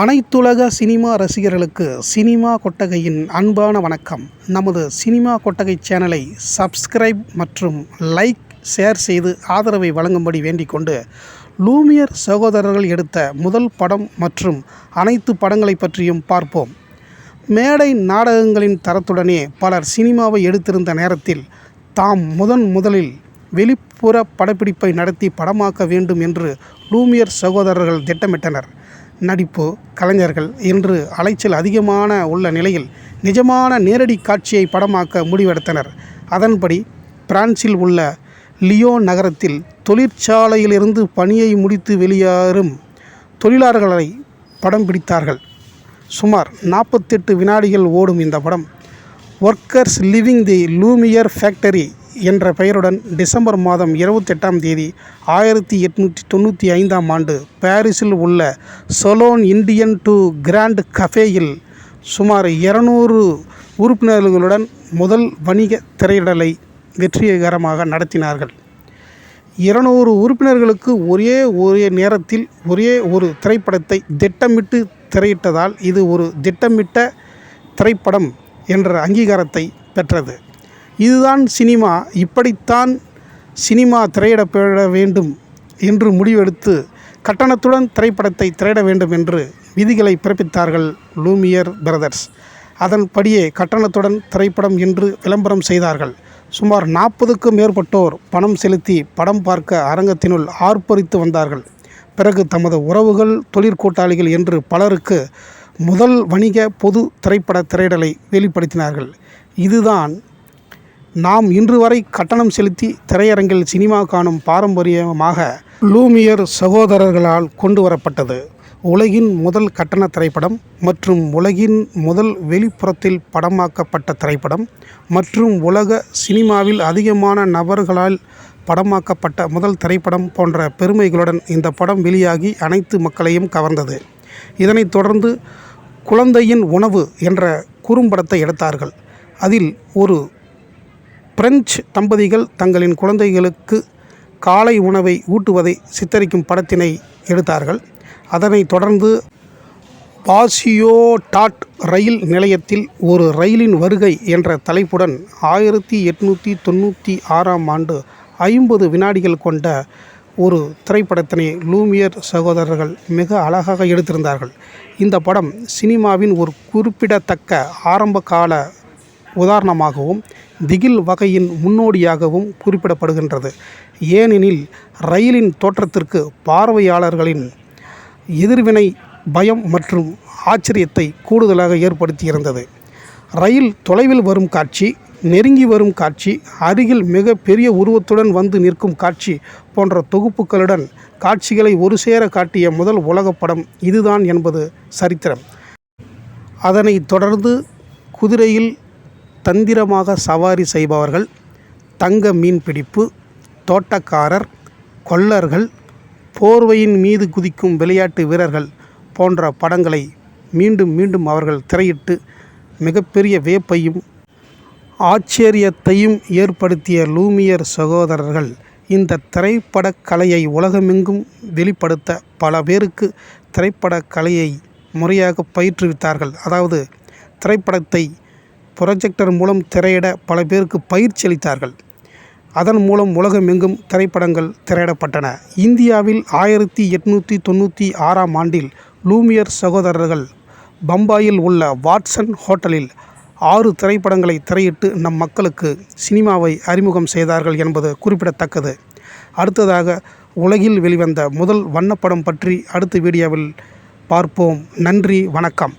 அனைத்துலக சினிமா ரசிகர்களுக்கு சினிமா கொட்டகையின் அன்பான வணக்கம். நமது சினிமா கொட்டகை சேனலை சப்ஸ்கிரைப் மற்றும் லைக் ஷேர் செய்து ஆதரவை வழங்கும்படி வேண்டிக்கொண்டு லூமியர் சகோதரர்கள் எடுத்த முதல் படம் மற்றும் அனைத்து படங்களை பற்றியும் பார்ப்போம். மேடை நாடகங்களின் தரத்துடனே பலர் சினிமாவை எடுத்திருந்த நேரத்தில் தாம் முதன் முதலில் வெளிப்புற படப்பிடிப்பை நடத்தி படமாக்க வேண்டும் என்று லூமியர் சகோதரர்கள் திட்டமிட்டனர். நடிப்பு கலைஞர்கள் என்று அலைச்சல் அதிகமான உள்ள நிலையில் நிஜமான நேரடி காட்சியை படமாக்க முடிவெடுத்தனர். அதன்படி பிரான்சில் உள்ள லியோன் நகரத்தில் தொழிற்சாலையிலிருந்து பணியை முடித்து வெளியேறும் தொழிலாளர்களை படம் பிடித்தார்கள். சுமார் நாற்பத்தெட்டு வினாடிகள் ஓடும் இந்த படம். Workers leaving the Lumiere factory என்ற பெயருடன் டிசம்பர் மாதம் இருபத்தெட்டாம் தேதி ஆயிரத்தி எட்நூற்றி தொண்ணூற்றி ஐந்தாம் ஆண்டு பாரிஸில் உள்ள சொலோன் இண்டியன் டு கிராண்ட் கஃபேயில் சுமார் இருநூறு உறுப்பினர்களுடன் முதல் வணிக திரையிடலை வெற்றிகரமாக நடத்தினார்கள். இருநூறு உறுப்பினர்களுக்கு ஒரே ஒரே நேரத்தில் ஒரே ஒரு திரைப்படத்தை திட்டமிட்டு திரையிட்டதால் இது ஒரு திட்டமிட்ட திரைப்படம் என்ற அங்கீகாரத்தை பெற்றது. இதுதான் சினிமா. இப்படித்தான் சினிமா திரையிடப்பட வேண்டும் என்று முடிவெடுத்து கட்டணத்துடன் திரைப்படத்தை திரையிட வேண்டும் என்று விதிகளை பிறப்பித்தார்கள் லூமியர் பிரதர்ஸ். அதன்படியே கட்டணத்துடன் திரைப்படம் என்று விளம்பரம் செய்தார்கள். சுமார் நாற்பதுக்கும் மேற்பட்டோர் பணம் செலுத்தி படம் பார்க்க அரங்கத்தினுள் ஆர்ப்பரித்து வந்தார்கள். பிறகு தமது உறவுகள் தொழிற்கூட்டாளிகள் என்று பலருக்கு முதல் வணிக பொது திரைப்பட திரையிடலை வெளிப்படுத்தினார்கள். இதுதான் நாம் இன்று வரை கட்டணம் செலுத்தி திரையரங்கில் சினிமா காணும் பாரம்பரியமாக லூமியர் சகோதரர்களால் கொண்டு வரப்பட்டது. உலகின் முதல் கட்டண திரைப்படம் மற்றும் உலகின் முதல் வெளிப்புறத்தில் படமாக்கப்பட்ட திரைப்படம் மற்றும் உலக சினிமாவில் அதிகமான நபர்களால் படமாக்கப்பட்ட முதல் திரைப்படம் போன்ற பெருமைகளுடன் இந்த படம் வெளியாகி அனைத்து மக்களையும் கவர்ந்தது. இதனைத் தொடர்ந்து குழந்தையின் உணவு என்ற குறும்படத்தை எடுத்தார்கள். அதில் ஒரு பிரெஞ்சு தம்பதிகள் தங்களின் குழந்தைகளுக்கு காலை உணவை ஊட்டுவதை சித்தரிக்கும் படத்தினை எடுத்தார்கள். அதனைத் தொடர்ந்து பாசியோ டாட் ரயில் நிலையத்தில் ஒரு ரயிலின் வருகை என்ற தலைப்புடன் ஆயிரத்தி எட்நூற்றி தொண்ணூற்றி ஆறாம் ஆண்டு ஐம்பது வினாடிகள் கொண்ட ஒரு திரைப்படத்தினை லூமியர் சகோதரர்கள் மிக அழகாக எடுத்திருந்தார்கள். இந்த படம் சினிமாவின் ஒரு குறிப்பிடத்தக்க ஆரம்ப கால உதாரணமாகவும் திகில் வகையின் முன்னோடியாகவும் குறிப்பிடப்படுகின்றது. ஏனெனில் ரயிலின் தோற்றத்திற்கு பார்வையாளர்களின் எதிர்வினை பயம் மற்றும் ஆச்சரியத்தை கூடுதலாக ஏற்படுத்தியிருந்தது. ரயில் தொலைவில் வரும் காட்சி நெருங்கி வரும் காட்சி அருகில் மிக பெரிய உருவத்துடன் வந்து நிற்கும் காட்சி போன்ற தொகுப்புகளுடன் காட்சிகளை ஒரு சேர காட்டிய முதல் உலகப் படம் இதுதான் என்பது சரித்திரம். அதனைத் தொடர்ந்து குதிரையில் தந்திரமாக சவாரி செய்பவர்கள் தங்க மீன்பிடிப்பு தோட்டக்காரர் கொல்லர்கள் போர்வையின் மீது குதிக்கும் விளையாட்டு வீரர்கள் போன்ற படங்களை மீண்டும் மீண்டும் அவர்கள் திரையிட்டு மிகப்பெரிய வேப்பையும் ஆச்சரியத்தையும் ஏற்படுத்திய லூமியர் சகோதரர்கள் இந்த திரைப்படக் கலையை உலகமெங்கும் வெளிப்படுத்த பல பேருக்கு திரைப்படக் கலையை முறையாக பயிற்றுவித்தார்கள். அதாவது திரைப்படத்தை புரொஜெக்டர் மூலம் திரையிட பல பேருக்கு பயிற்சி அளித்தார்கள். அதன் மூலம் உலகமெங்கும் திரைப்படங்கள் திரையிடப்பட்டன. இந்தியாவில் ஆயிரத்தி எட்நூற்றி தொண்ணூற்றி ஆறாம் ஆண்டில் லூமியர் சகோதரர்கள் பம்பாயில் உள்ள வாட்சன் ஹோட்டலில் ஆறு திரைப்படங்களை திரையிட்டு நம் மக்களுக்கு சினிமாவை அறிமுகம் செய்தார்கள் என்பது குறிப்பிடத்தக்கது. அடுத்ததாக உலகில் வெளிவந்த முதல் வண்ணப்படம் பற்றி அடுத்த வீடியோவில் பார்ப்போம். நன்றி வணக்கம்.